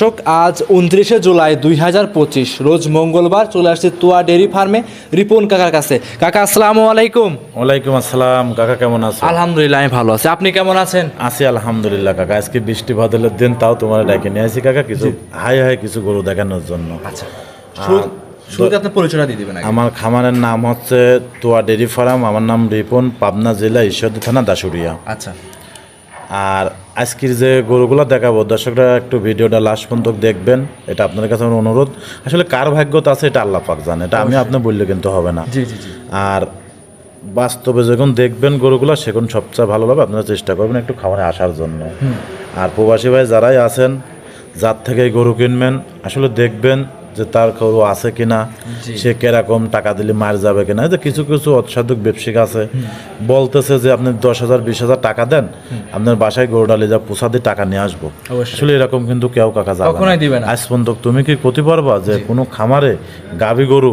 দর্শক আজ উনত্রিশে জুলাই দুই হাজার পঁচিশ রোজ মঙ্গলবার চলে আসছে তুয়া ডেয়ারি ফার্মে রিপন কাকার কাছে। কাকা আসসালামু আলাইকুম। ওয়ালাইকুম আসসালাম। কাকা কেমন আছো? আলহামদুলিল্লাহ আমি ভালো আছি। আপনি কেমন আছেন? আছি আলহামদুলিল্লাহ কাকা। আজকে বৃষ্টি বাদলের দিন তাও তোমার ডাকে নিয়ে আসি কাকা। কিছু হাই হাই কিছু গরু দেখানোর জন্য। আচ্ছা। শুরু- শুরুতে পরিচয়টা দিয়ে দেবেন আমার খামারের নাম হচ্ছে তোয়া ডেরি ফার্ম। আমার নাম রিপন পাবনা জেলা ঈশ্বরদী থানা দাসুরিয়া আচ্ছা। আর আজকের যে গরুগুলো দেখাবো দর্শকরা একটু ভিডিওটা লাস্ট পর্যন্ত দেখবেন এটা আপনার কাছে আমার অনুরোধ। আসলে কার ভাগ্যতা আছে এটা আল্লাহ পাক জানে এটা আমি আপনি বললে কিন্তু হবে না। আর বাস্তবে যখন দেখবেন গরুগুলো সেখন সবচেয়ে ভালো হবে আপনারা চেষ্টা করবেন একটু খামারে আসার জন্য। আর প্রবাসী ভাই যারাই আছেন যার থেকে গরু কিনবেন আসলে দেখবেন যে তার গরু আছে কিনা সে কীরকম টাকা দিলে মার যাবে কিনা যে কিছু কিছু অসাধু ব্যবসায়িক আছে। বলতেছে যে আপনি দশ হাজার বিশ হাজার টাকা দেন আপনার বাসায় গরুটা লিয়ে যা পোষা দিয়ে টাকা নিয়ে আসব। আসলে এরকম কিন্তু কেউ কাকা যাবে। আজ পর্যন্ত তুমি কি করতে পারবা যে কোনো খামারে গাভী গরু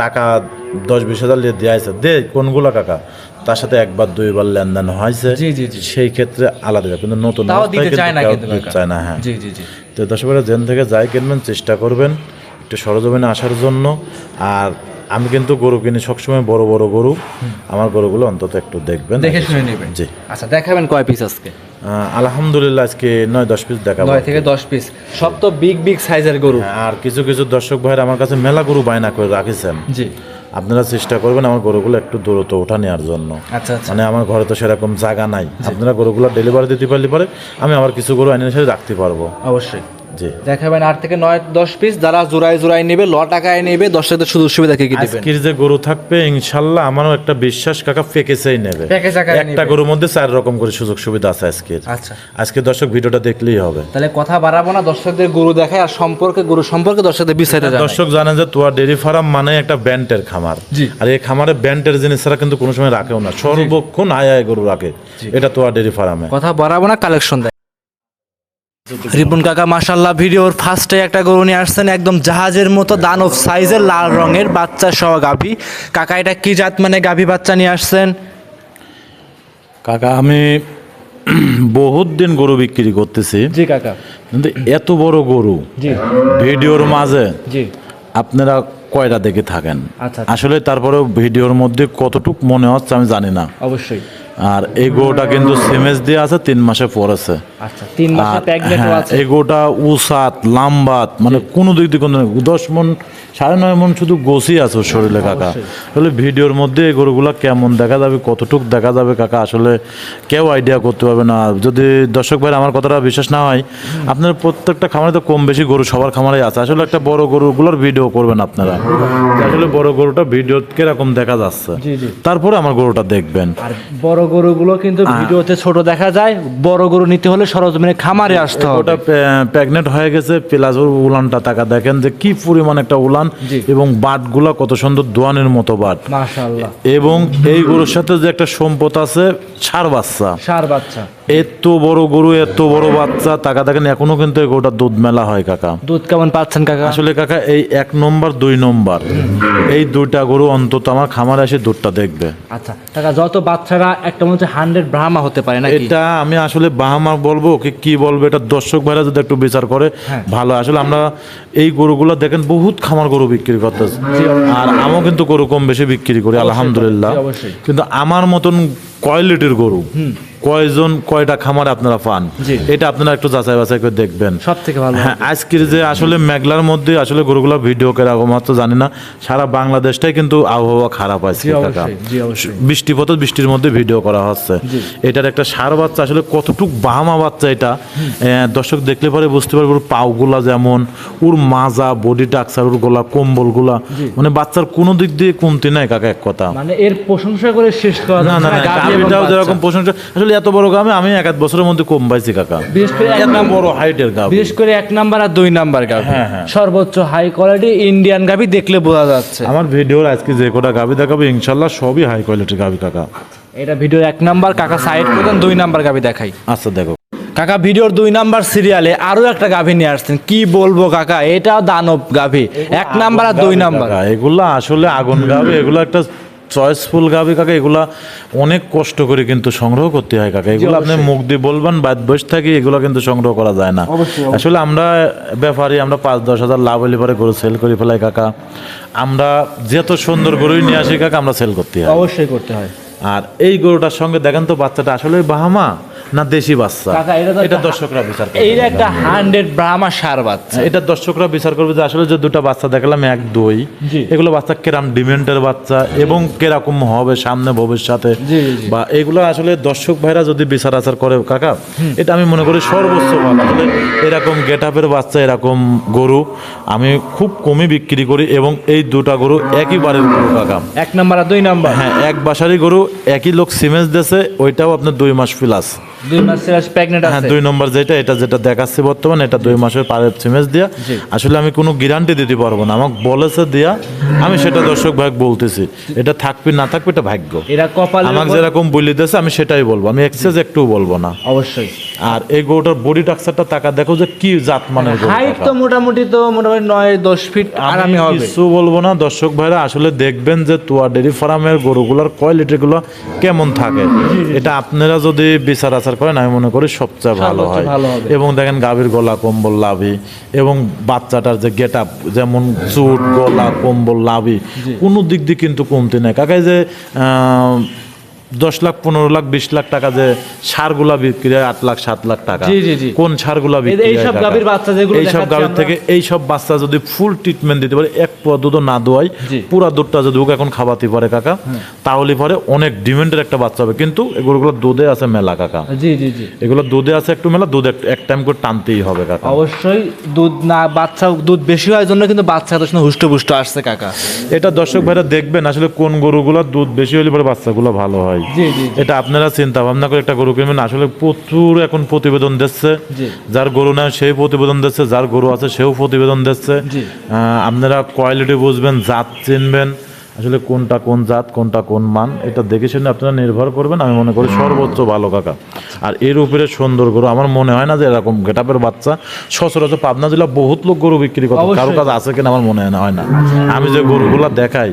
টাকা দশ বিশ হাজার লিয়ে দেওয়া আছে দে কোনগুলা কাকা? তার সাথে একবার দুইবার লেনদেন হয়েছে। সেই ক্ষেত্রে আলাদা কিন্তু নতুন চায় না হ্যাঁ। তো দর্শকেরা জেন থেকে যাই কিনবেন চেষ্টা করবেন। একটু সরজমিনে আসার জন্য। আর আমি কিন্তু গরু কিনি সবসময় বড় বড় গরু। আমার গরুগুলো অন্তত একটু দেখবেন। দেখে শুনে নেবেন। জি। আচ্ছা দেখাবেন কয় পিস আজকে? আলহামদুলিল্লাহ আজকে নয় দশ পিস দেখাবো নয় থেকে দশ পিস সব তো বিগ বিগ সাইজের গরু। আর কিছু কিছু দর্শক ভাইয়ের আমার কাছে মেলা গরু বায়না করে রাখিছেন। জি। আপনারা চেষ্টা করবেন আমার গরুগুলো একটু দূরত্ব ওঠা নেওয়ার জন্য। আচ্ছা আচ্ছা। মানে আমার ঘরে তো সেরকম জায়গা নাই। আপনারা গরুগুলো ডেলিভারি দিতে পারলে পরে আমি আমার কিছু গরু আইনের এসে রাখতে পারব। অবশ্যই। দেখাবেন আট থেকে নয় দশ পিস যারা জোড়ায় জোড়ায় নেবে ল টাকায় নেবে দশ টাকা সুযোগ সুবিধা কি কি আজকের যে গরু থাকবে ইনশাল্লাহ আমারও একটা বিশ্বাস কাকা প্যাকেজেই নেবে। একটা গরুর মধ্যে চার রকম করে সুযোগ সুবিধা আছে আজকের। আচ্ছা। আজকে দর্শক ভিডিওটা দেখলেই হবে। তাহলে কথা বাড়াবো না দর্শকদের গরু দেখায় আর সম্পর্কে গরু সম্পর্কে দর্শকদের বিস্তারিত দর্শক জানেন যে তোয়া ডেরি ফার্ম মানে একটা ব্যান্ডের খামার। আর এই খামারে ব্যান্ডের জিনিস ছাড়া কিন্তু কোনো সময় রাখেও না। সর্বক্ষণ আয় আয় গরু রাখে। এটা তোয়া ডেরি ফার্মে। কথা বাড়াবো না কালেকশন দেয় রিপন কাকা মাসাল্লাহ ভিডিওর ফার্স্টে একটা গরু নিয়ে আসছেন একদম জাহাজের মতো দানব সাইজের লাল রঙের বাচ্চা সহ গাভী। কাকা এটা কি জাত মানে গাভী বাচ্চা নিয়ে আসছেন? কাকা আমি বহুত দিন গরু বিক্রি করতেছি। জি কাকা। কিন্তু এত বড় গরু জি। ভিডিওর মাঝে জি। আপনারা কয়টা দেখে থাকেন? আচ্ছা। আসলে তারপরেও ভিডিওর মধ্যে কতটুক মনে হচ্ছে আমি জানি না। অবশ্যই। আর এই গোটা কিন্তু সিমেজ দিয়ে আছে তিন মাসে পরেছে আচ্ছা এই গরুটা উসাত লাম্বাত মানে কোনো দিক দিয়ে কোনো দশ মন সাড়ে নয় মন শুধু গোসি আছে শরীরে কাকা। তাহলে ভিডিওর মধ্যে এই গরুগুলা কেমন দেখা যাবে কতটুক দেখা যাবে কাকা? আসলে কেউ আইডিয়া করতে পারবে না। যদি দর্শক ভাই আমার কথাটা বিশ্বাস না হয় আপনার প্রত্যেকটা খামারে তো কম বেশি গরু সবার খামারে আছে। আসলে একটা বড় গরুগুলোর ভিডিও করবেন আপনারা। আসলে বড় গরুটা ভিডিও কীরকম দেখা যাচ্ছে। তারপরে আমার গরুটা দেখবেন। বড় গরুগুলো কিন্তু ভিডিওতে ছোট দেখা যায়। বড় গরু নিতে হলে সরজমিনে খামারে আসতে হবে। ওটা প্রেগনেন্ট হয়ে গেছে প্লাস ওর উলানটা টাকা দেখেন যে কি পরিমাণ একটা উলান এবং বাটগুলা কত সুন্দর দোয়ানের মতো বাট মাশাআল্লাহ। এবং এই গরুর সাথে যে একটা সম্পদ আছে সার বাচ্চা। সার বাচ্চা। এত বড় গরু এত বড় বাচ্চা টাকা দেখেন এখনও কিন্তু এই গরুটা দুধ মেলা হয় কাকা। দুধ কেমন পাচ্ছেন কাকা? আসলে কাকা এই এক নম্বর দুই নম্বর এই দুইটা গরু অন্তত আমার খামারে এসে দুধটা দেখবে। আচ্ছা কাকা যত বাচ্চারা একটা মনে হচ্ছে হান্ড্রেড ব্রাহ্মা হতে পারে না এটা আমি আসলে বাহামা বলব কি কি বলব এটা দর্শক ভাইরা যদি একটু বিচার করে হ্যাঁ। ভালো। আসলে আমরা এই গরুগুলো দেখেন বহুত খামার গরু বিক্রি করতেছে। আর আমিও কিন্তু গরু কম বেশি বিক্রি করি আলহামদুলিল্লাহ। কিন্তু আমার মতন কোয়ালিটির গরু? কয়জন কয়টা খামারে আপনারা পান? এটা আপনারা একটু যাচাই বাছাই করে দেখবেন। সব থেকে ভালো। হ্যাঁ আজকের যে আসলে মেঘলার মধ্যে আসলে গরুগুলো ভিডিও কেরকম হচ্ছে জানি না সারা বাংলাদেশটাই কিন্তু আবহাওয়া খারাপ আছে জি অবশ্যই জি অবশ্যই। বৃষ্টি পথে বৃষ্টির মধ্যে ভিডিও করা হচ্ছে। এটার একটা সার বাচ্চা আসলে কতটুক বাহামা বাচ্চা এটা। দর্শক দেখলে পরে বুঝতে পারবে ওর পাওগুলা যেমন ওর মাজা বডি টাকচার ওর গোলা কম্বলগুলা মানে বাচ্চার কোনো দিক দিয়ে কমতি নাই কাকা এক কথা। মানে এর প্রশংসা করে শেষ করা না না গাভী বাচ্চা। যেরকম প্রশংসা আসলে এত বড় গামে আমি এক আধ বছরের মধ্যে কম পাইছি কাকা। বিশেষ করে এক বড় হাইটের গাভি বিশেষ করে এক নাম্বার আর দুই নাম্বার গাভী হ্যাঁ, হ্যাঁ। সর্বোচ্চ হাই কোয়ালিটি ইন্ডিয়ান গাভী দেখলে বোঝা যাচ্ছে। আমার ভিডিওর আজকে যে কটা গাভি দেখাবো ইনশাল্লাহ সবই হাই কোয়ালিটির গাভি কাকা। এটা ভিডিও এক নাম্বার কাকা সাইড দুই নাম্বার গাভী দেখাই। আচ্ছা দেখো। কাকা ভিডিওর দুই নাম্বার সিরিয়ালে আরও একটা গাভী নিয়ে আসছেন। কি বলব কাকা এটা দানব গাভী এক নাম্বার আর দুই নাম্বার। এগুলা আসলে আগুন গাবে এগুলো একটা চয়েসফুল গাবি কাকা এগুলা অনেক কষ্ট করে কিন্তু সংগ্রহ করতে হয় কাকা। এগুলো আপনি মুখ দিয়ে বলবেন বাদ বস থাকি এগুলো কিন্তু সংগ্রহ করা যায় না। আসলে আমরা ব্যাপারী আমরা পাঁচ দশ হাজার লাভ হলে পরে গরু সেল করে ফেলাই কাকা। আমরা যত সুন্দর গরুই নিয়ে আসি কাকা আমরা সেল করতে হয়। অবশ্যই করতে হয়। আর এই গরুটার সঙ্গে দেখেন তো বাচ্চাটা আসলে বাহামা। না দেশি বাচ্চা? এটা এটা দর্শকরা বিচার করবে। এইটা একটা হান্ড্রেড ব্রাহ্মা সার বাচ্চা। এটা দর্শকরা বিচার করবে যে আসলে যে দুটো বাচ্চা দেখলাম এক দুই। এগুলো বাচ্চা কেরাম ডিমেন্টের বাচ্চা এবং কেরকম হবে সামনে ভবিষ্যতে। বা এগুলো আসলে দর্শক ভাইরা যদি বিচার আচার করে কাকা এটা আমি মনে করি সর্বোচ্চ ভালো। আসলে এরকম গেট আপের বাচ্চা এরকম গরু আমি খুব কমই বিক্রি করি এবং এই দুটা গরু একই বারের গরু কাকা। এক নাম্বার আর দুই নাম্বার? হ্যাঁ এক বাসারই গরু একই লোক সিমেন্স দেশে ওইটাও আপনার দুই মাস প্লাস দুই মাস সিরাজ প্রেগনেন্ট হ্যাঁ আছে। দুই নম্বর যেটা এটা যেটা দেখাচ্ছে বর্তমানে এটা দুই মাসের দিয়া। আসলে আমি কোনো গ্যারান্টি দিতে পারব না। আমাকে বলেছে দিয়া আমি সেটা দর্শক ভাই বলতেছি। এটা থাকবে না থাকবে এটা ভাগ্য। কপালে আমাকে যেরকম বলে দিয়েছে আমি সেটাই বলব। আমি এক্সেস একটু বলব না। অবশ্যই। আর এই গরুটার বডি টাক্সারটা টাকা দেখো যে কি জাত মানের হাইট তো মোটামুটি তো মোটামুটি নয় দশ ফিট আরামে হবে। কিছু বলব না। দর্শক ভাইরা আসলে দেখবেন যে তুয়া ডেরি ফার্মের গরুগুলোর কোয়ালিটি গুলো কেমন থাকে। এটা আপনারা যদি বিচার আচার করেন আমি মনে করি সবচেয়ে ভালো হয়। এবং দেখেন গাভীর গলা কম্বল লাভি। এবং বাচ্চাটার যে গেট আপ যেমন চুট গলা কম্বল লাভি কোনো দিক দিয়ে কিন্তু কমতি নেই। কাকাই যে আহ, দশ লাখ পনেরো লাখ বিশ লাখ টাকা যে সারগুলা বিক্রি হয় আট লাখ সাত লাখ টাকা। কোন সারগুলা বিক্রি এইসব গাভীর বাচ্চা যেগুলো এইসব গাভীর থেকে এই সব বাচ্চা যদি ফুল ট্রিটমেন্ট দিতে পারে এক পোয়া দুধ না দোয়াই পুরা দুধটা যদি এখন খাওয়াতে পারে কাকা তাহলে পরে অনেক ডিমেন্ডের একটা বাচ্চা হবে। কিন্তু এগুলো দুধে আছে মেলা কাকা। জি জি জি। এগুলো দুধে আছে একটু মেলা দুধ এক- এক টাইম করে টানতেই হবে কাকা। অবশ্যই দুধ না বাচ্চা দুধ বেশি হওয়ার জন্য কিন্তু বাচ্চা তো হুষ্ট পুষ্ট আসছে কাকা। এটা দর্শক ভাইরা দেখবেন আসলে কোন গরুগুলো দুধ বেশি হলে পরে বাচ্চাগুলো ভালো হয়। জি। এটা আপনারা চিন্তা ভাবনা করে একটা গরু কিনবেন। আসলে প্রচুর এখন প্রতিবেদন দিচ্ছে। যার গরু না সেই প্রতিবেদন দিচ্ছে। যার গরু আছে সেও প্রতিবেদন দিচ্ছে। আহ, আপনারা কোয়ালিটি বুঝবেন জাত চিনবেন। আসলে কোনটা কোন জাত কোনটা কোন মান এটা দেখে শুনে আপনারা নির্ভর করবেন। আমি মনে করি সর্বোচ্চ ভালো কাকা। আর এর উপরে সুন্দর গরু আমার মনে হয় না যে এরকম গেটাপের বাচ্চা। সচরাচর পাবনা জেলা বহুত লোক গরু বিক্রি করে কারও কাছে আছে কিনা আমার মনে হয় না আমি যে গরুগুলা দেখাই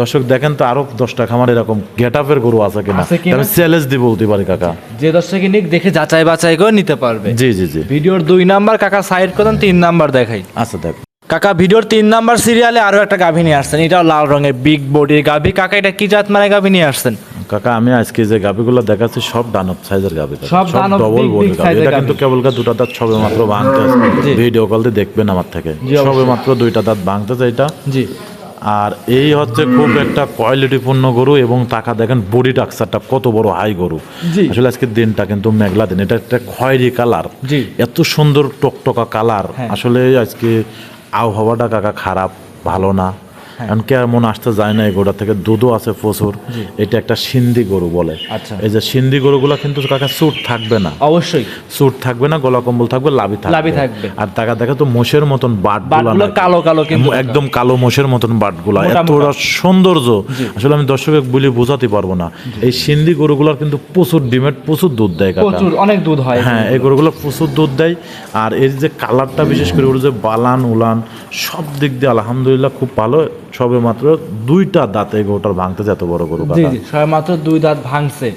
দর্শক দেখেন তো আরও দশটা খামার এরকম গেটাপের গরু আছে কিনা। আমি চ্যালেঞ্জ দিয়ে বলতে পারি কাকা। যে দর্শকে নিক দেখে যাচাই বাছাই করে নিতে পারবে। জি জি জি। ভিডিওর দুই নাম্বার কাকা সাইড করেন তিন নাম্বার দেখাই। আচ্ছা দেখ। কাকা ভিডিওর তিন নাম্বার সিরিয়ালে আরও একটা গাভী নিয়ে আসছেন। এটাও লাল রঙের বিগ বডির গাভী। কাকা এটা কি জাত মানে গাভী নিয়ে আসছেন? কাকা আমি আজকে যে গাভিগুলো দেখাচ্ছি সব ডানব সাইজের গাভি সব দানব ডবল বডি গাভি। এটা কিন্তু কেবল কা দুটা দাঁত সবে মাত্র ভাঙতে জি। ভিডিও কল দিয়ে দেখবেন আমার থেকে। সবে মাত্র দুইটা দাঁত ভাঙতেছে এটা। জি। আর এই হচ্ছে খুব একটা কোয়ালিটিপূর্ণ গরু এবং টাকা দেখেন বডি টাক্সারটা কত বড় হাই গরু। আসলে আজকে দিনটা কিন্তু মেঘলা দিন। এটা একটা খয়েরি কালার। এত সুন্দর টকটকা কালার হ্যাঁ। আসলে আজকে আবহাওয়াটা কাকা খারাপ ভালো না। কারণ কে মন আসতে যায় না এই গরুটা থেকে। দুধও আছে প্রচুর। এটা একটা সিন্ধি গরু বলে। আচ্ছা। এই যে সিন্ধি গরুগুলো কিন্তু কাকা সুট থাকবে না। অবশ্যই। সুট থাকবে না গলা কম্বল থাকবে লাভি থাকবে। লাভি থাকবে। আর টাকা দেখে তো মোষের মতন বাট বাটগুলো কালো কালো কিন্তু একদম কালো মোষের মতন বাটগুলা। মোটা এতটা সৌন্দর্য। আসলে আমি দর্শকে বলে বোঝাতে পারব না। এই সিন্ধি গরুগুলোর কিন্তু প্রচুর ডিমেট প্রচুর দুধ দেয় প্রচুর অনেক দুধ হয় হ্যাঁ এই গরুগুলো প্রচুর দুধ দেয়। আর এর যে কালারটা বিশেষ করে ওর যে বালান উলান সব দিক দিয়ে আলহামদুলিল্লাহ খুব ভালো। সবে মাত্র দুইটা দাঁত এই গরুটার ভাঙতেছে এত বড় গরু জি জি সবাই মাত্র দুই দাঁত ভাঙছে।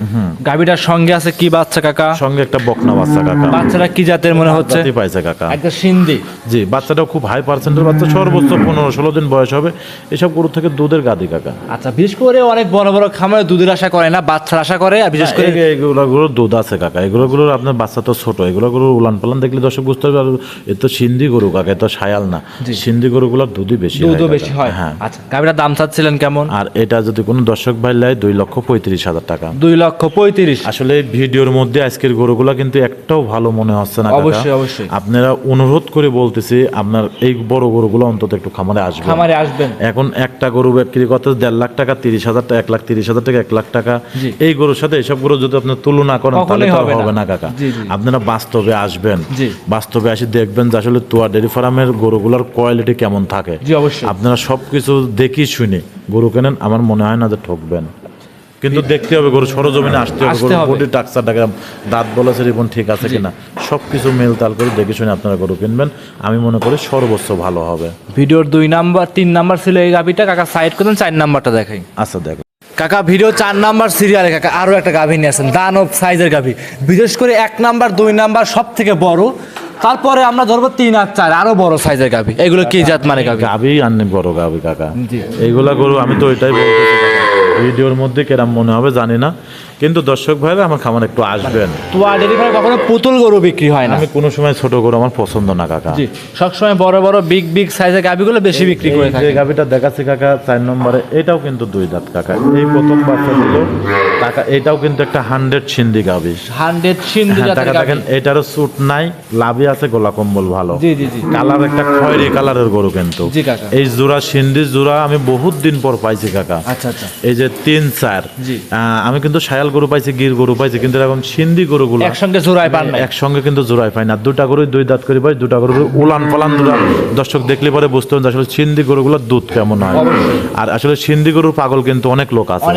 গাভীটার সঙ্গে আছে কি বাচ্চা কাকা? সঙ্গে একটা বকনা বাচ্চা কাকা। বাচ্চারা কি জাতের মনে হচ্ছে? পাইছে কাকা। একটা সিন্ধি। জি বাচ্চাটাও খুব হাই পার্সেন্টের বাচ্চা সর্বোচ্চ পনেরো ষোলো দিন বয়স হবে। এসব গরু থেকে দুধের গাদি কাকা। আচ্ছা বিশেষ করে অনেক বড় বড় খামারে দুধের আশা করে না বাচ্চার আশা করে আর বিশেষ করে এগুলো গুলোর দুধ আছে কাকা। এগুলো গুলোর আপনার বাচ্চা তো ছোট এগুলো গুলোর উলান পালান দেখলে দর্শক বুঝতে পারবে আর এ তো সিন্ধি গরু কাকা এ তো সায়াল না। সিন্ধি গরুগুলোর দুধই বেশি দুধও বেশি হয়। হ্যাঁ। আচ্ছা গাভীটার দাম চাচ্ছিলেন কেমন? আর এটা যদি কোনো দর্শক ভাই লাই দুই লক্ষ পঁয়ত্রিশ হাজার টাকা। দুই লক্ষ পঁয়ত্রিশ। আসলে এই ভিডিওর মধ্যে আজকের গরুগুলা কিন্তু একটাও ভালো মনে হচ্ছে না অবশ্যই, অবশ্যই। আপনারা অনুরোধ করে বলতেছি আপনার এই বড় গরুগুলো অন্তত একটু খামারে আসবে খামারে আসবেন। এখন একটা গরু বিক্রি করতে দেড় লাখ টাকা তিরিশ হাজার টাকা এক লাখ তিরিশ হাজার টাকা এক লাখ টাকা। এই গরুর সাথে এইসব গরু যদি আপনার তুলনা করেন তাহলে হবে না। কাকা। আপনারা বাস্তবে আসবেন। বাস্তবে আসি দেখবেন যে আসলে তোয়া ডেরি ফার্মের গরুগুলোর কোয়ালিটি কেমন থাকে। অবশ্যই। আপনারা সবকিছু দেখি শুনে গরু কেনেন আমার মনে হয় না যে ঠকবেন। কিন্তু দেখতে হবে গরু সরজমিনে আসতে হবে গরু। বডি টাক্সারটাকে দাঁত বলেছে রিবন ঠিক আছে কিনা? সবকিছু মেল তাল করে দেখে শুনে আপনারা গরু কিনবেন। আমি মনে করি সর্বোচ্চ ভালো হবে। ভিডিওর দুই নাম্বার তিন নাম্বার ছিল এই গাভীটা। কাকা সাইড করেন চার নাম্বারটা দেখাই। আচ্ছা দেখো। কাকা ভিডিও চার নাম্বার সিরিয়ালে কাকা আরও একটা গাভী নিয়ে আসেন দানব সাইজের গাভী। বিশেষ করে এক নাম্বার দুই নাম্বার সব থেকে বড়। তারপরে আমরা ধরবো তিন আর চার আরও বড় সাইজের গাভী। এগুলো কি জাত মানে গাভী? গাবি আননি বড় গাবি কাকা। এগুলা এইগুলা গরু আমি তো ওইটাই বলতেছি ভিডিওর মধ্যে কেরাম মনে হবে জানি না। কিন্তু দর্শক ভাইরা আমার খামার একটু আসবেন। তোয়া কখনো পুতুল গরু বিক্রি হয় না? আমি কোনো সময় ছোট গরু আমার পছন্দ না কাকা। জি সবসময় বড় বড় বিগ বিগ সাইজের গাভীগুলো বেশি বিক্রি করে এই যে থাকে। গাভিটা দেখাচ্ছি কাকা চার নম্বরে এটাও কিন্তু দুই দাঁত কাকা। এই প্রথম বাচ্চা দিল টাকা এটাও কিন্তু একটা হান্ড্রেড সিন্ধি গাভি। হান্ড্রেড সিন্ধু হ্যাঁ, টাকা দেখেন এটারও স্যুট নাই লাভি আছে গোলা কম্বল ভালো। জি জি জি। কালার একটা খয়েরি কালারের গরু কিন্তু। জি কাকা। এই জোড়া সিন্ধি জোড়া আমি বহুত দিন পর পাইছি কাকা। আচ্ছা আচ্ছা। এই যে তিন চার। আহ, আমি কিন্তু সায়াল গরু পাইছি গির গরু পাইছি কিন্তু এরকম সিন্ধি গরুগুলো একসঙ্গে জোড়ায় পান নাই। একসঙ্গে কিন্তু জোড়াই পাই না। দুটা গরু দুই দাঁত করে পাই দুটা গরু উলান পালান দুটা দর্শক দেখলে পরে বুঝতে যে আসলে সিন্ধি গরুগুলোর দুধ কেমন হয়। আর আসলে সিন্ধি গরুর পাগল কিন্তু অনেক লোক আছে।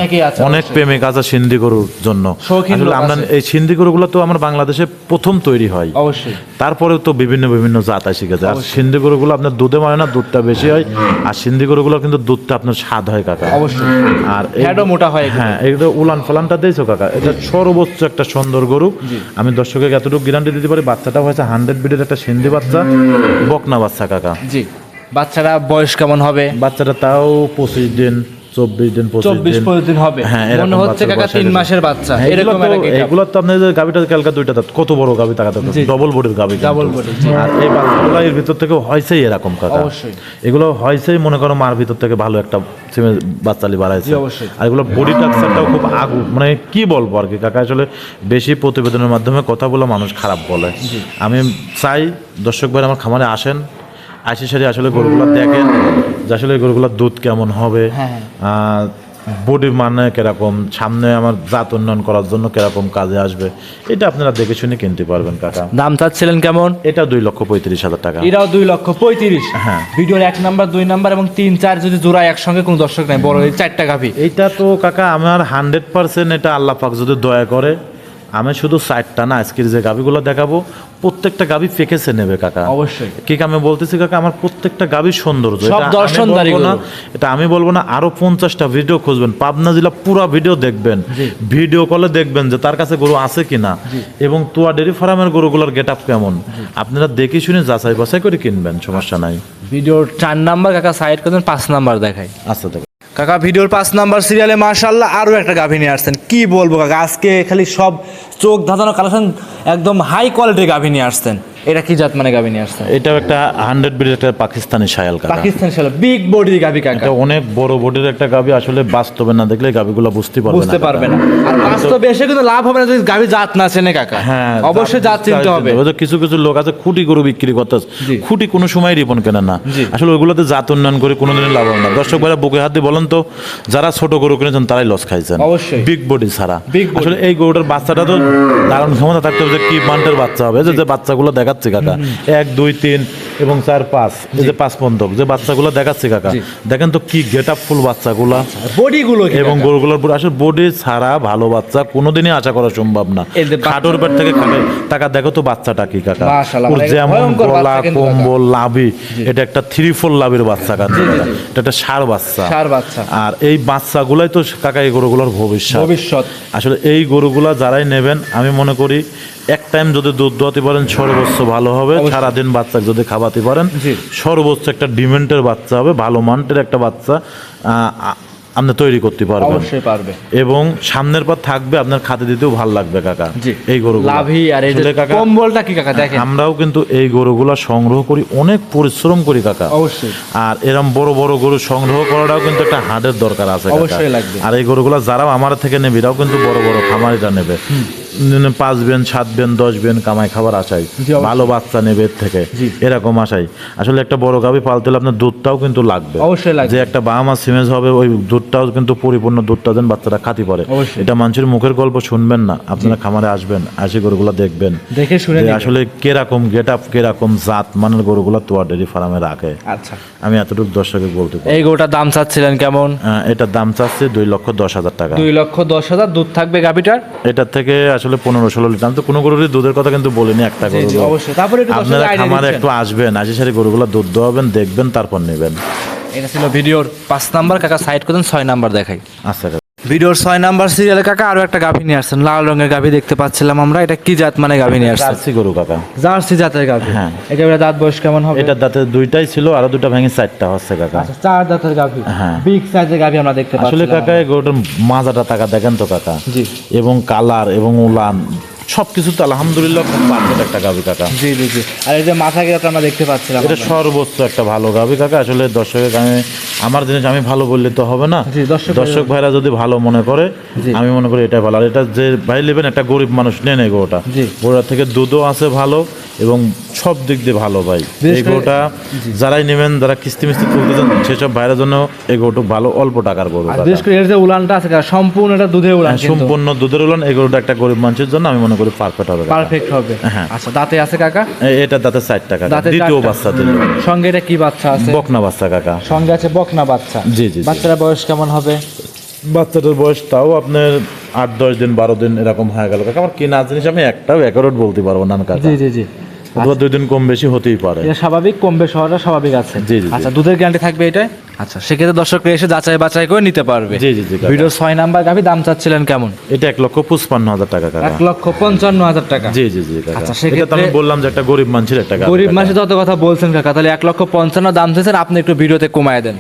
অনেক। প্রেমিক আছে সিন্ধি গরুর জন্য। আসলে আমরা এই সিন্ধি গরুগুলো তো আমার বাংলাদেশে প্রথম তৈরি হয়। অবশ্যই। তারপরেও তো বিভিন্ন বিভিন্ন জাত আসে গেছে। আর সিন্ধি গরুগুলো আপনার দুধে মানে না দুধটা বেশি হয়। আর সিন্ধি গরুগুলো কিন্তু দুধটা আপনার স্বাদ হয় কাকা। অবশ্যই। আর মোটা হয় হ্যাঁ এটা উলান ফলানটা দিয়েছ কাকা এটা সর্বোচ্চ একটা সুন্দর গরু। আমি দর্শকের এতটুকু গ্যারান্টি দিতে পারি বাচ্চাটা হয়েছে হান্ড্রেড বিডের একটা সিন্ধি বাচ্চা বকনা বাচ্চা কাকা। জি। বাচ্চারা বয়স কেমন হবে? বাচ্চাটা তাও পঁচিশ দিন। চব্বিশ দিন চব্বিশ দিন। হবে। হ্যাঁ, মনে হচ্ছে কাকা তিন মাসের বাচ্চা। হ্যাঁ, এগুলো এরকম। এগুলো তো আপনার গাভিটা কালকা দুইটা দাঁত কত বড় গাভি টাকা ডবল বডির গাভি body, জি। আর এই বাচ্চাগুলো এর ভিতর থেকে হয়েছেই এরকম কাকা। অবশ্যই। এগুলো হয়েছেই মনে করো মার ভিতর থেকে ভালো একটা সিমের বাচ্চালি বাড়াইছে। আর এগুলো বডি টাক্সারটাও খুব আগু মানে কি বলব আর কি কাকা আসলে বেশি প্রতিবেদনের মাধ্যমে কথা বলে মানুষ খারাপ বলে। আমি চাই দর্শক ভাই আমার খামারে আসেন আসি সারি আসলে গরুগুলো দেখেন যে আসলে গরুগুলোর দুধ কেমন হবে হ্যাঁ, বডির মানে কীরকম সামনে আমার জাত উন্নয়ন করার জন্য কীরকম কাজে আসবে এটা আপনারা দেখে শুনে কিনতে পারবেন কাকা। দাম চাচ্ছিলেন কেমন? এটা দুই লক্ষ পঁয়ত্রিশ হাজার টাকা। এটাও দুই লক্ষ পঁয়ত্রিশ। হ্যাঁ। ভিডিওর এক নাম্বার দুই নাম্বার এবং তিন চার যদি জোড়ায় একসঙ্গে কোনো দর্শক নাই বড় এই চারটা গাভি। এটা তো কাকা আমার হান্ড্রেড পার্সেন্ট এটা আল্লাহ পাক যদি দয়া করে আমি শুধু সাইডটা না আজকের যে গাভিগুলো দেখাবো প্রত্যেকটা গাভি ফেকেছে নেবে কাকা। অবশ্যই। কি আমি বলতেছি কাকা আমার প্রত্যেকটা গাভি সৌন্দর্য। এটা আমি বলব না এটা আমি বলব না আরও পঞ্চাশটা ভিডিও খুঁজবেন। পাবনা জেলা পুরো ভিডিও দেখবেন। ভিডিও কলে দেখবেন যে তার কাছে গরু আছে কিনা। এবং তুয়া ডেরি ফার্মের গরুগুলোর গেট আপ কেমন আপনারা দেখে শুনে যাচাই বাছাই করে কিনবেন সমস্যা নাই। ভিডিওর চার নাম্বার কাকা সাইড করবেন পাঁচ নাম্বার দেখাই। আচ্ছা দেখো। কাকা, ভিডিওর পাঁচ নাম্বার সিরিয়ালে মার্শাল্লাহ আরও একটা গাভী নিয়ে আসছেন। কি বলব কাকা, আজকে খালি সব চোখ ধাঁধানো কালেকশন একদম হাই কোয়ালিটির গাভী নিয়ে আসছেন। এটা কি জাত মানে গাভী নিয়ে আসছেন? এটাও একটা হান্ড্রেড বিড একটা পাকিস্তানি শায়াল কাকা। পাকিস্তান শালা বিগ বডির গাভী কাকা। এটা অনেক বড় বডির একটা গাবি আসলে বাস্তবে না দেখলে গাবিগুলো বুঝতে পারবে বুঝতে পারবে না। আর বাস্তবে এসে কিন্তু লাভ হবে না যদি গাভী জাত না চেনে কাকা। হ্যাঁ অবশ্যই জাত চিনতে হবে। যে কিছু কিছু লোক আছে খুঁটি গরু বিক্রি করতে খুঁটি কোনো সময় রিপন কেনে না। আসলে ওইগুলোতে জাত উন্নয়ন করে কোনোদিনই লাভ হবে না। দর্শক ভাইরা বুকে হাত দিয়ে বলেন তো যারা ছোট গরু কিনেছেন তারাই লস খাইছেন। অবশ্যই। বিগ বডি ছাড়া। আসলে এই গরুটার বাচ্চাটা তো দারুণ ক্ষমতা থাকতে হবে যে কি মান্টের বাচ্চা হবে। যে বাচ্চাগুলো দেখাচ্ছে কাকা এক দুই তিন এবং চার পাঁচ এই যে পাঁচ পন্তক যে বাচ্চাগুলো দেখাচ্ছে কাকা দেখেন তো কি গেট আপ ফুল বাচ্চাগুলা বডি গুলো কি এবং কাকা? গরুগুলোর আসলে বডি ছাড়া ভালো বাচ্চা কোনোদিনই আশা করা সম্ভব না। খাটোর পেট থেকে খাটে টাকা দেখো তো বাচ্চাটা কি কাকা। ওর মানে যেমন গলা কম্বল লাভি এটা একটা থ্রি ফোর লাভির বাচ্চা কাছে এটা একটা সার বাচ্চা। ষাঁড় বাচ্চা। আর এই বাচ্চাগুলাই তো কাকা এই গরুগুলোর ভবিষ্যৎ। ভবিষ্যৎ। আসলে এই গরুগুলা যারাই নেবেন আমি মনে করি এক টাইম যদি দুধ দোয়াতে পারেন সর্বোচ্চ ভালো হবে। সারাদিন বাচ্চা যদি খাওয়াতে পারেন সর্বোচ্চ একটা ডিমেন্টের বাচ্চা হবে ভালো মান্টের একটা বাচ্চা আপনি তৈরি করতে পারবেন। অবশ্যই পারবে। এবং সামনের পর থাকবে আপনার খাতে দিতেও ভালো লাগবে কাকা। এই গরু লাভি আর এই কাকা কম্বলটা কি কাকা দেখেন। আমরাও কিন্তু এই গরুগুলা সংগ্রহ করি অনেক পরিশ্রম করি কাকা। অবশ্যই। আর এরম বড় বড় গরু সংগ্রহ করাটাও কিন্তু একটা হাটের দরকার আছে। অবশ্যই লাগবে। আর এই গরুগুলো যারাও আমার থেকে নেবে এরাও কিন্তু বড় বড় খামারিটা নেবে। পাঁচ বেন সাত বেন দশ বেন কামাই খাবার আশাই ভালো বাচ্চা নেবে থেকে। এরকম আশাই আসলে একটা বড় গাভি পালতে হলে আপনার দুধটাও কিন্তু লাগবে। অবশ্যই। যে একটা বাবা মা সিমেজ হবে ওই দুধটাও কিন্তু পরিপূর্ণ দুধটা দেন বাচ্চারা খাতি পারে এটা মানুষের মুখের গল্প শুনবেন না। আপনারা খামারে আসবেন আসি গরুগুলো দেখবেন। দেখে শুনে আসলে কীরকম গেট আপ কীরকম জাত মানের গরুগুলো তোয়া ডেরি ফার্মে রাখে। আচ্ছা। আমি এতটুকু দর্শকে বলতে এই গরুটার দাম চাচ্ছিলেন কেমন? এটার দাম চাচ্ছে দুই লক্ষ দশ হাজার টাকা। দুই লক্ষ দশ হাজার দুধ থাকবে গাভিটার? এটার থেকে আসলে পনেরো ষোলো লিটার। আমি তো কোনো গরুরই দুধের কথা কিন্তু বলিনি একটা গরু। অবশ্যই। তারপরে একটু আপনারা খামারে একটু আসবেন আসে সারি গরুগুলো দুধ দোয়াবেন দেখবেন তারপর নেবেন। এটা ছিল ভিডিওর পাঁচ নাম্বার। কাকা সাইড করেন ছয় নাম্বার দেখাই। আচ্ছা ভিডিওর ছয় নাম্বার সিরিয়ালে কাকা আরও একটা গাভী নিয়ে আসছেন। লাল রঙের গাভী দেখতে পাচ্ছিলাম আমরা। এটা কি জাত মানে গাভী নিয়ে আসছেন? জার্সি গরু কাকা। জার্সি জাতের গাভী। হ্যাঁ। এটা দাঁত বয়স কেমন হবে? এটা দাঁতে দুইটাই ছিল আরও দুটো ভেঙে চারটা হচ্ছে কাকা। আচ্ছা চার দাঁতের গাভী। হ্যাঁ। বিগ সাইজের গাভী আমরা দেখতে পাচ্ছি আসলে কাকা এই গরুটার মাজাটা টাকা দেখেন তো কাকা। জি। এবং কালার এবং উলান। সবকিছু তো আলহামদুলিল্লাহ খুব পারফেক্ট একটা গাভি কাকা। জি জি জি। আর এই যে মাথা গেটা আমরা দেখতে পাচ্ছিলাম এটা। সর্বোচ্চ একটা ভালো গাভি কাকা। আসলে দর্শকের আমি আমার জিনিস আমি ভালো বললে তো হবে না। দর্শক ভাইরা যদি ভালো মনে করে আমি মনে করি এটা ভালো। আর এটা যে ভাই নেবেন একটা গরিব মানুষ নেন এই গোটা। গরুটার থেকে দুধও আছে ভালো এবং সব দিক দিয়ে ভালো ভাই। এই গরুটা যারাই নেবেন যারা কিস্তি মিস্তি তুলতে চান সেসব ভাইয়ের জন্য এই গরুটা ভালো অল্প টাকার গরু বিশেষ করে এর যে উলানটা আছে সম্পূর্ণ এটা দুধের উলান হ্যাঁ, সম্পূর্ণ দুধের উলান এই গরুটা একটা গরিব মানুষের জন্য আমি মনে করি পারফেক্ট হবে পারফেক্ট হবে। হ্যাঁ। আচ্ছা দাঁতে আছে কাকা? এটা দাঁতে সাইড টাকা দ্বিতীয় বাচ্চা দিল সঙ্গে এটা কি বাচ্চা আছে? বকনা বাচ্চা কাকা। সঙ্গে আছে বকনা বাচ্চা। জি, জি, বাচ্চাটার বয়স কেমন হবে? বাচ্চাটার বয়স তাও আপনার আট দশ দিন বারো দিন এরকম হয়ে গেল কাকা। আমার কেনা জিনিস আমি একটাও একারোট বলতে পারব না কাকা। জি জি জি। অথবা দুই দিন কম বেশি হতেই পারে। এটা স্বাভাবিক কম বেশ হওয়াটা স্বাভাবিক আছে। জি, জি। আচ্ছা দুধের গ্যারান্টি থাকবে এটাই? আচ্ছা সেক্ষেত্রে দর্শকরা এসে যাচাই বাছাই করে নিতে পারবে। জি, জি, জি। ভিডিও ছয় নাম্বার গাভি দাম চাচ্ছিলেন কেমন? এটা এক লক্ষ পঁচপান্ন হাজার টাকা কাকা। এক লক্ষ পঞ্চান্ন হাজার টাকা। জি জি জি আচ্ছা, সেক্ষেত্রে- আমি বললাম যে একটা গরিব মানুষের একটা গরিব। মাসে যত কথা বলছেন কাকা তাহলে এক লক্ষ পঞ্চান্ন দাম চেয়েছেন আপনি একটু ভিডিওতে কমায় দেন।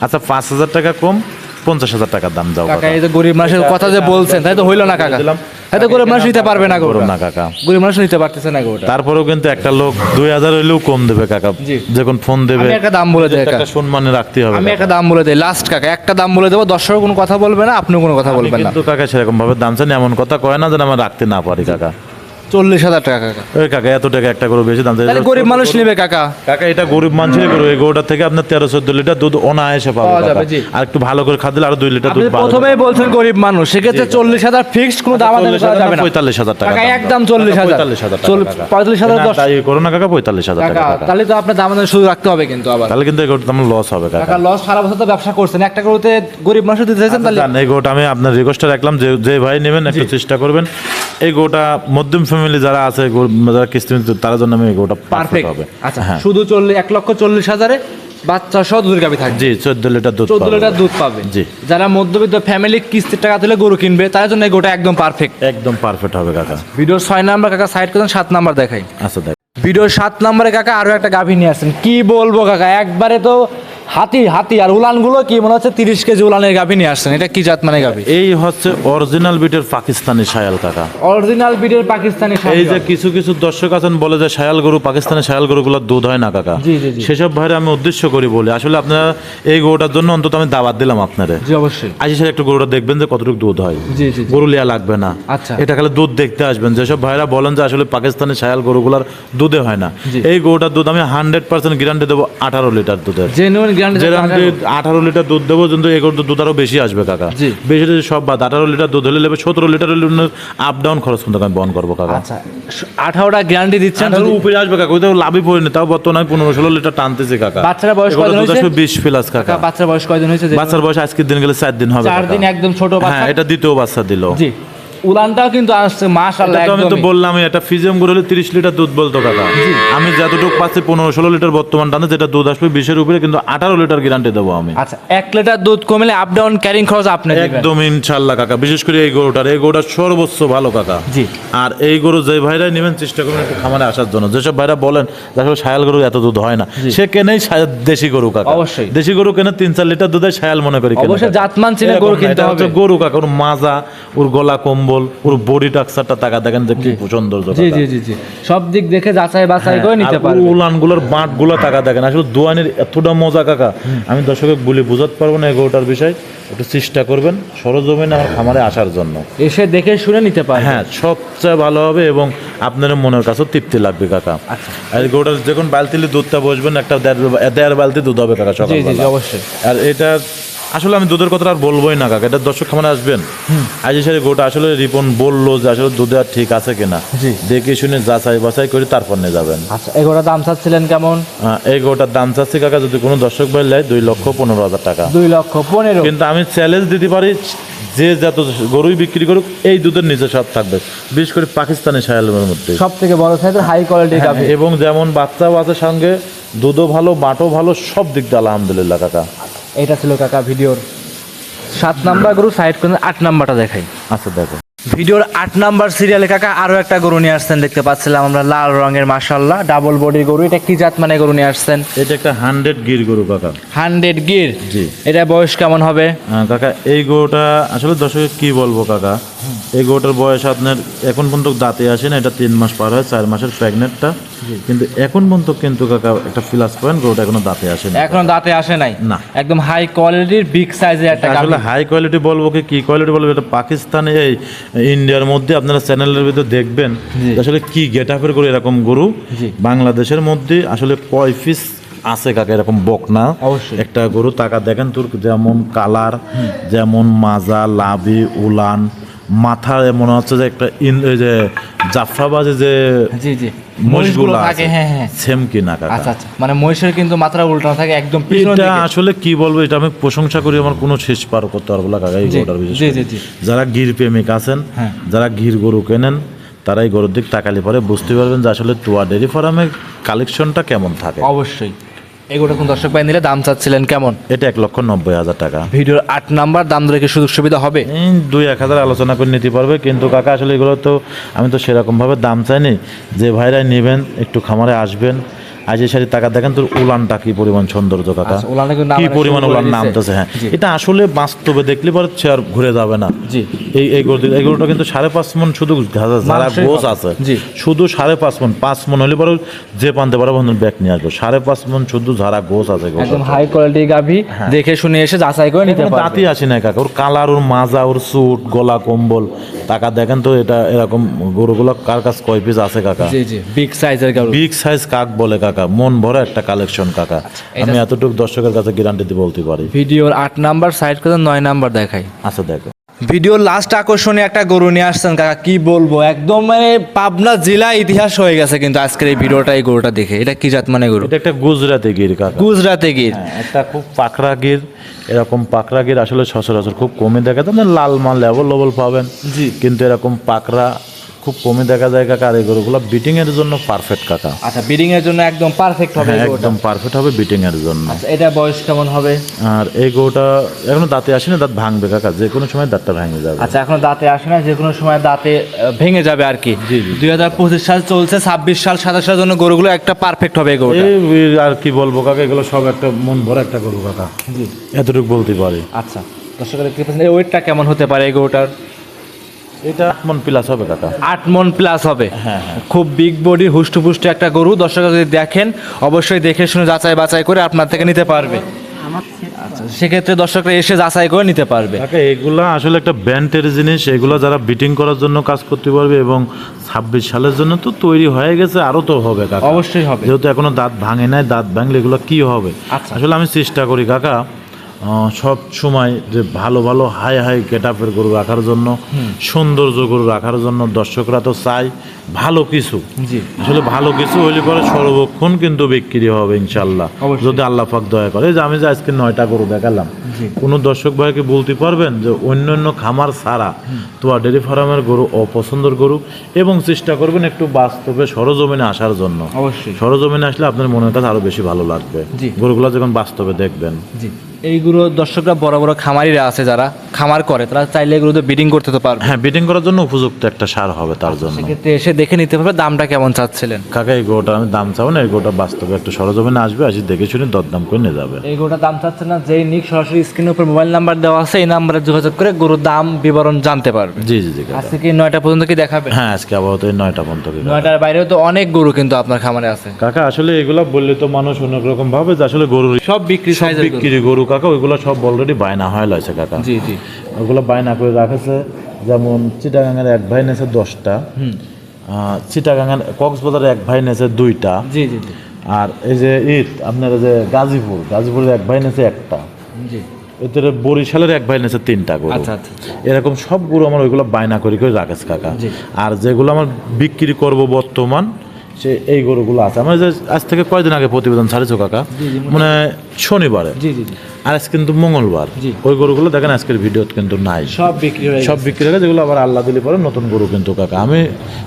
আচ্ছা পাঁচ হাজার টাকা কম? পঞ্চাশ হাজার টাকার দাম যাও কাকা এই যে গরিব মানুষের কথা যে বলছেন তাই তো হইল না কাকা? দিলাম। তাই তো গরিব মানুষ নিতে পারবে না গরু না কাকা। গরিব মানুষ নিতে পারতেছে না গরুটা তারপরেও কিন্তু একটা লোক দুই হাজার হইলেও কম দেবে কাকা। যখন ফোন দেবে আমি একটা দাম বলে দেয় একটা কাকা। সম্মানে রাখতে হবে আমি একটা দাম বলে দেই লাস্ট কাকা একটা দাম বলে দেবো দর্শক কোনো কথা বলবে না আপনিও কোনো কথা বলবেন না। কিন্তু কাকা সেরকম ভাবে দাম চান এমন কথা কয় না যেন আমরা রাখতে না পারি কাকা। চল্লিশ হাজার টাকা কাকা। ওই কাকা এত টাকা একটা করে বেশি দাম তাহলে গরিব মানুষ নেবে কাকা। কাকা এটা গরিব মানুষের গরু এই গরুটা থেকে আপনার তেরো চোদ্দ লিটার দুধ অনায়াসে পাওয়া যাবে, আর একটু ভালো করে দিলে আরও দুই লিটার দুধ প্রথমেই বলছেন গরিব মানুষ সেক্ষেত্রে চল্লিশ হাজার ফিক্সড কোনো দাম আদায় করা যাবে না পঁয়তাল্লিশ হাজার টাকা একদম চল্লিশ হাজার। পঁয়তাল্লিশ হাজার। পঁয়তাল্লিশ হাজার না, দশ তাই করো না কাকা পঁয়তাল্লিশ হাজার টাকা তাহলে তো আপনার দাম আদায় শুধু রাখতে হবে কিন্তু আবার। তাহলে কিন্তু এই গরুটা আমার লস হবে কাকা। লস সারা বছর তো ব্যবসা করছেন একটা গরুতে গরিব মানুষ দিতে চাইছেন তাহলে এই গোটা আমি আপনার রিকোয়েস্টটা রাখলাম যে যে ভাই নেবেন একটু চেষ্টা করবেন। এই গোটা মধ্যম ফ্যামিলি যারা আছে যারা কিস্তি তার জন্য আমি গোটা পারফেক্ট হবে। আচ্ছা হ্যাঁ। শুধু চল্লিশ এক লক্ষ চল্লিশ হাজারে বাচ্চা সহ দুধের গাভি থাকবে। জি চোদ্দ লিটার দুধ চোদ্দ লিটার দুধ পাবে। জি। যারা মধ্যবিত্ত ফ্যামিলি কিস্তির টাকা তুলে গরু কিনবে তার জন্য এই গোটা একদম পারফেক্ট একদম পারফেক্ট হবে কাকা। ভিডিওর ছয় নাম্বার কাকা সাইড করেন সাত নাম্বার দেখাই। আচ্ছা দেখ। ভিডিওর সাত নম্বরে কাকা আরও একটা গাভী নিয়ে আসছেন। কি বলব কাকা একবারে তো হাতি হাতি। আর উলানগুলো কি মনে হচ্ছে তিরিশ কেজি উলানের গাভী নিয়ে আসছেন? এটা কি জাত মানে গাভী? এই হচ্ছে অরিজিনাল বিটের পাকিস্তানি শায়াল কাকা। অরিজিনাল বিডের পাকিস্তানি এই যে কিছু কিছু দর্শক আছেন বলে যে শায়াল গরু পাকিস্তানি শায়াল গরুগুলোর দুধ হয় না কাকা। সেসব ভাইরা আমি উদ্দেশ্য করি বলি। আসলে আপনারা এই গরুটার জন্য অন্তত আমি দাবাত দিলাম আপনারে। জি অবশ্যই। আজ এসে একটু গরুটা দেখবেন যে কতটুকু দুধ হয়। জি জি জি। গরু লিয়া লাগবে না। আচ্ছা। এটা খালি দুধ দেখতে আসবেন। যেসব ভাইরা বলেন যে আসলে পাকিস্তানি শায়াল গরুগুলার দুধে হয় না। এই গরুটার দুধ আমি হান্ড্রেড পার্সেন্ট গ্যারান্টি দেবো আঠারো লিটার দুধের। জেনুইন গ্যারান্টি গ্যারান্টি আঠারো লিটার দুধ দেবো কিন্তু দুধ আরও বেশি আসবে কাকা। বেশি সব বাদ। আঠারো লিটার দুধ হলে নেবে সতেরো লিটার আপ ডাউন খরচ কিন্তু আমি বহন করব কাকা। আচ্ছা আঠারোটা গ্যারান্টি দিচ্ছেন উপরে আসবে কাকা ওই তো লাভই পড়েনি তাও বর্তমানে আমি পনেরো ষোলো লিটার টানতেছি কাকা। বাচ্চারা বয়স এগুলো কয়দিন হয়েছে? বিশ প্লাস কাকা কাকা। বাচ্চার বয়স কয়দিন হয়েছে? বাচ্চার বয়স আজকের দিন গেলে চার দিন হবে চার দিন একদম ছোট বাচ্চা? হ্যাঁ এটা দ্বিতীয় বাচ্চা দিল। জি। উলানটাও কিন্তু আসছে মাশাআল্লাহ আমি তো বললাম এটা ফিজিয়াম গরু হলে তিরিশ লিটার দুধ বলতো কাকা আমি যতটুকু পাচ্ছি পনেরো ষোলো লিটার বর্তমান টানে যেটা দুধ আসবে বিশের উপরে কিন্তু আঠারো লিটার গ্যারান্টি দেবো আমি। আচ্ছা এক লিটার দুধ কমলে আপ ডাউন ক্যারিং খরচ আপনি দিবেন। একদম ইনশাল্লাহ কাকা। বিশেষ করে এই গরুটার এই সর্বোচ্চ ভালো কাকা। জি। আর এই গরু যে ভাইরাই নেবেন চেষ্টা করবেন একটু খামারে আসার জন্য। যেসব ভাইরা বলেন দেখো সায়াল গরু এত দুধ হয় না সে কেনেই দেশি গরু কাকা। অবশ্যই। দেশি গরু কেনে তিন চার লিটার দুধে সায়াল মনে করি অবশ্যই জাতমান চিনে গরু কিনতে হবে। গরু কাকা। ওর মাজা ওর গলা কম্বল ওর বডি টাক্সারটা তাকা দেখেন যে কি সৌন্দর্য জি জি জি জি। সব দিক দেখে যাচাই বাছাই করে নিতে পারবে। উলানগুলোর বাঁটগুলো টাকা দেখেন। আসলে দোয়ানের এতটা মজা কাকা। আমি দর্শকে বলি বোঝাতে পারব না এই গরুটার বিষয়। একটু চেষ্টা করবেন সরজমিনে আমার খামারে আসার জন্য। এসে দেখে শুনে নিতে পারবে। হ্যাঁ সবচেয়ে ভালো হবে এবং আপনার মনের কাছেও তৃপ্তি লাগবে কাকা। আচ্ছা। আর গরুটার যখন বালতিলে দুধটা বসবেন একটা দেড় দেড় বালতি দুধ হবে কাকা জি জি জি সকাল অবশ্যই। আর এটা আসলে আমি দুধের কথা আর বলবোই না কাকা। এটা দর্শক খামারে আসবেন। আজ এসে গোটা আসলে রিপন বলল যে আসলে দুধে আর ঠিক আছে কিনা। দেখে শুনে যাচাই বাছাই করে তারপর নিয়ে যাবেন। আচ্ছা গোটার দাম চাচ্ছিলেন কেমন? আহ, এই গোটার দাম চাচ্ছি কাকা যদি কোনো দর্শক ভাই নেয় দুই লক্ষ পনেরো হাজার টাকা। দুই লক্ষ পনেরো। কিন্তু আমি চ্যালেঞ্জ দিতে পারি যে যত গরুই বিক্রি করুক এই দুধের নিচে সব থাকবে। বিশেষ করে পাকিস্তানি সায়ালের মধ্যে। সব থেকে বড় সাইজের হাই কোয়ালিটি হ্যাঁ, এবং যেমন বাচ্চাও আছে সঙ্গে দুধও ভালো মাটও ভালো সব দিক দিয়ে আলহামদুলিল্লাহ কাকা। এটা ছিল কাকা ভিডিওর সাত নাম্বার গরু সাইড করে আট নাম্বারটা দেখাই। আচ্ছা দেখো। ভিডিওর আট নাম্বার সিরিয়ালে কাকা আরও একটা গরু নিয়ে আসছেন দেখতে পাচ্ছিলাম আমরা লাল রঙের মাশাল্লাহ ডাবল বডি গরু এটা কি জাত মানে গরু নিয়ে আসছেন? এটা একটা হান্ড্রেড গির গরু কাকা। হান্ড্রেড গির জি। এটা বয়স কেমন হবে? কাকা এই গরুটা আসলে দর্শকে কি বলব কাকা? এই গরুটার বয়স আপনার এখন পর্যন্ত দাঁতে আসে না এটা তিন মাস পার হয় চার মাসের প্রেগনেন্টটা কিন্তু এখন পর্যন্ত কিন্তু কাকা একটা ফিলাস পয়েন্ট গরুটা এখনও দাঁতে আসে না এখনও দাঁতে আসে নাই? না। একদম হাই কোয়ালিটির বিগ সাইজের একটা আসলে হাই কোয়ালিটি বলব কি কি কোয়ালিটি বলব এটা পাকিস্তানে এই ইন্ডিয়ার মধ্যে আপনারা চ্যানেলের ভিতরে দেখবেন আসলে কি গেট আপের গরু এরকম গরু। বাংলাদেশের মধ্যে আসলে কয় পিস আছে কাকে এরকম বকনা? অবশ্যই। একটা গরু তাকা দেখেন তোর যেমন কালার যেমন মাজা লাভি উলান মাথা মনে হচ্ছে যে একটা ইন- যে জাফরাবাজে যে মহিষগুলো মহিষগুলো থাকে হ্যাঁ হ্যাঁ। সেম কি না আচ্ছা আচ্ছা। মানে মহিষের কিন্তু মাত্রা উল্টানো থাকে একদম এটা আসলে কি বলব এটা আমি প্রশংসা করি আমার কোনো শেষ পার করতে পারব না কাকা এই গরুটার বিশেষ জি, করে। জি, জি। যারা গির প্রেমিক আছেন হ্যাঁ। যারা গির গরু কেনেন তারাই গরুর দিক তাকালে পরে বুঝতে পারবেন যে আসলে তোয়া ডেরি ফার্মের কালেকশনটা কেমন থাকে। অবশ্যই। এগুলো কোন দর্শক ভাই নিলে দাম চাচ্ছিলেন কেমন? এটা এক লক্ষ নব্বই হাজার টাকা। ভিডিওর আট নাম্বার দাম ধরে কি সুযোগ সুবিধা হবে? দুই এক হাজার আলোচনা করে নিতে পারবে কিন্তু কাকা আসলে এগুলো তো আমি তো সেরকমভাবে দাম চাইনি। যে ভাইরাই নেবেন একটু খামারে আসবেন আজ এই শাড়ি টাকা দেখেন তোর উলানটা কি পরিমাণ সৌন্দর্য কাকা। আচ্ছা, কি পরিমাণ উলান। নামতেছে হ্যাঁ। এটা আসলে বাস্তবে দেখলে পরে চেয়ার ঘুরে যাবে না। এই এই গরু এই গরুটা কিন্তু সাড়ে পাঁচ মন শুধু যারা গোছ আছে শুধু সাড়ে পাঁচ মন পাঁচ মন হলে পরে যে পানতে পারে বন্ধু ব্যাগ নিয়ে আসব। সাড়ে পাঁচ মন শুধু যারা গোছ আছে একদম হাই কোয়ালিটির গাভী দেখে শুনে এসে যাচাই করে নিতে পারবে। দাঁতই আসে না কাকা ওর কালার ওর মাজা ওর স্যুট গলা কম্বল। টাকা দেখেন তো এটা এরকম গরুগুলো কার কাছ কয় পিস আছে কাকা? জি জি বিগ সাইজের গরু বিগ সাইজ কাক বলে কাকা। মন ভরা একটা কালেকশন কাকা। আমি এতটুকু দর্শকের কাছে গ্যারান্টি দিয়ে বলতে পারি। ভিডিওর আট নাম্বার সাইড করে নয় নাম্বার দেখাই। আচ্ছা দেখো। ভিডিওর লাস্ট আকর্ষণীয় একটা গরু নিয়ে আসছেন কাকা কি বলব? একদম মানে পাবনা জেলা ইতিহাস হয়ে গেছে কিন্তু আজকের এই ভিডিওটা এই গরুটা দেখে। এটা কি জাত মানে গরু? এটা একটা গুজরাতি গির কাকা। গুজরাতে গির। হ্যাঁ, একটা খুব পাকড়া গির এরকম পাকড়া গির আসলে সচরাচর খুব কমে দেখা যায়। লাল মাল লেভেল লেভেল পাবেন জি। কিন্তু এরকম পাকড়া খুব কমে দেখা যায় কাকা আর এই গরুগুলো বিটিং এর জন্য পারফেক্ট কাকা। আচ্ছা বিডিং এর জন্য একদম পারফেক্ট হবে হ্যাঁ একদম পারফেক্ট হবে বিটিং এর জন্য। আচ্ছা এটা বয়স কেমন হবে? আর এই গরুটা এখনও দাঁতে আসেনি দাঁত ভাঙবে কাকা যে কোনো সময় দাঁতটা ভেঙে যাবে। আচ্ছা এখনও দাঁতে আসে না যে কোনো সময় দাঁতে ভেঙে যাবে আর কি। দুই হাজার পঁচিশ সাল চলছে ছাব্বিশ সাল সাতাশ সালের জন্য গরুগুলো একটা পারফেক্ট হবে এই গরুটা। আর কি বলব কাকা এগুলো সব একটা মন ভরা একটা গরু কাকা। জি। এতটুকু বলতে পারি। আচ্ছা দর্শকের দেখতে পাচ্ছেন এই ওয়েটটা কেমন হতে পারে এই গরুটার? এটা মন প্লাস হবে কাকা। আট মন প্লাস হবে। হ্যাঁ, হ্যাঁ। খুব বিগ বডি হুষ্টপুষ্ট একটা গরু। দর্শক যদি দেখেন অবশ্যই দেখে শুনে যাচাই বাছাই করে আপনার থেকে নিতে পারবে। আচ্ছা সেক্ষেত্রে দর্শকরা এসে যাচাই করে নিতে পারবে। কাকা এগুলা আসলে একটা ব্যান্ডের জিনিস। এগুলো যারা বিটিং করার জন্য কাজ করতে পারবে এবং ছাব্বিশ সালের জন্য তো তৈরি হয়ে গেছে আরও তো হবে কাকা। অবশ্যই হবে। যেহেতু এখনও দাঁত ভাঙে নাই দাঁত ভাঙলে এগুলো কি হবে? আচ্ছা। আসলে আমি চেষ্টা করি কাকা। সব সময় যে ভালো ভালো হাই হাই গেটআপের গরু রাখার জন্য সৌন্দর্য গরু রাখার জন্য দর্শকরা তো চাই ভালো কিছু। আসলে ভালো কিছু হলে পরে সর্বক্ষণ কিন্তু বিক্রি হবে ইনশাল্লাহ যদি আল্লাহ পাক দয়া করে। যে আমি যে আজকে নয়টা গরু দেখালাম কোনো দর্শক ভাইকে বলতে পারবেন যে অন্য অন্য খামার ছাড়া তোমার ডেরি ফার্মের গরু অপছন্দর গরু এবং চেষ্টা করবেন একটু বাস্তবে সরজমিনে আসার জন্য। অবশ্যই। সরজমিনে আসলে আপনার মনের কাছে আরও বেশি ভালো লাগবে। গরুগুলো যখন বাস্তবে দেখবেন। জি। এইগুলো দর্শকরা বড় বড় খামারিরা আছে যারা। খামার করে তারা চাইলে এগুলো তো বিডিং করতে তো পারবে। হ্যাঁ বিটিং করার জন্য উপযুক্ত একটা সার হবে তার জন্য। সেক্ষেত্রে এসে দেখে নিতে পারবে দামটা কেমন চাচ্ছিলেন। কাকা এই গরুটা আমি দাম চাবো না এই গরুটা বাস্তবে একটু সরজমিনে আসবে আসি দেখে শুনে দরদাম করে নিয়ে যাবে। এই গরুটার দাম চাচ্ছে না যেই নিক সরাসরি স্ক্রিনের উপর মোবাইল নাম্বার দেওয়া আছে এই নাম্বারে যোগাযোগ করে গরুর দাম বিবরণ জানতে পারবে। জি জি জি আজকে কি নয়টা পর্যন্ত কি দেখাবে? হ্যাঁ আজকে আপাতত এই নয়টা পর্যন্ত নয়টার বাইরেও তো অনেক গরু কিন্তু আপনার খামারে আছে। কাকা আসলে এগুলা বললে তো মানুষ অনেক রকম ভাবে যে আসলে গরুর সব বিক্রি সব গরু। বিক্রি গরু কাকা ওইগুলো সব অলরেডি বায়না হয়ে লয়েছে কাকা। জি জি। ওগুলো বায়না করে রাখেছে। যেমন চিটাগাঙের এক ভাই নেছে দশটা। চিটাগাঙের কক্সবাজারের এক ভাই নেছে দুইটা। জি জি আর এই যে ঈদ আপনার যে গাজীপুর গাজীপুরের এক ভাই নেছে একটা। জি। বরিশালের এক ভাই নেছে তিনটা গরু। আচ্ছা আচ্ছা এরকম সব গরু আমার ওইগুলো বায়না করে করে রাখেছে কাকা। আর যেগুলো আমার বিক্রি করব বর্তমান সে এই গরুগুলো আছে। আমার যে আজ থেকে কয়দিন আগে প্রতিবেদন ছাড়েছো কাকা? মানে শনিবারে। জি জি। আর আজ কিন্তু মঙ্গলবার। ওই গরুগুলো দেখেন আজকের ভিডিওতে কিন্তু নাই। সব বিক্রি হয়ে সব বিক্রি হয়ে যেগুলো আবার আল্লাহ দিলি পরে নতুন গরু কিন্তু কাকা। আমি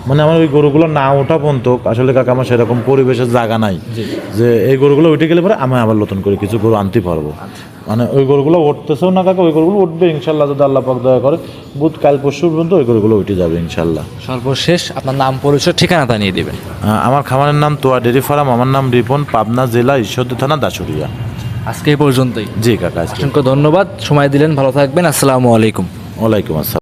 মানে আমার ওই গরুগুলো না ওঠা পর্যন্ত আসলে কাকা আমার সেরকম পরিবেশের জায়গা নাই যে এই গরুগুলো উঠে গেলে পরে আমি আবার নতুন করে কিছু গরু আনতে পারব। মানে ওই গরুগুলো উঠতেছেও না কাকা ওই গরুগুলো উঠবে ইনশাল্লাহ যদি আল্লাহ পাক দয়া করে। বুধ কাল পরশু পর্যন্ত ওই গরুগুলো উঠে যাবে ইনশাল্লাহ সর্বশেষ আপনার নাম পরিচয় ঠিকানা নিয়ে দেবেন। আমার খামারের নাম তোয়া ডেরি ফার্ম আমার নাম রিপন পাবনা জেলা ঈশ্বরদী থানা দাসুরিয়া আজকে এই পর্যন্তই। জি কাকা অসংখ্য ধন্যবাদ। সময় দিলেন ভালো থাকবেন। আসসালামু আলাইকুম। ওয়ালাইকুম আসসালাম।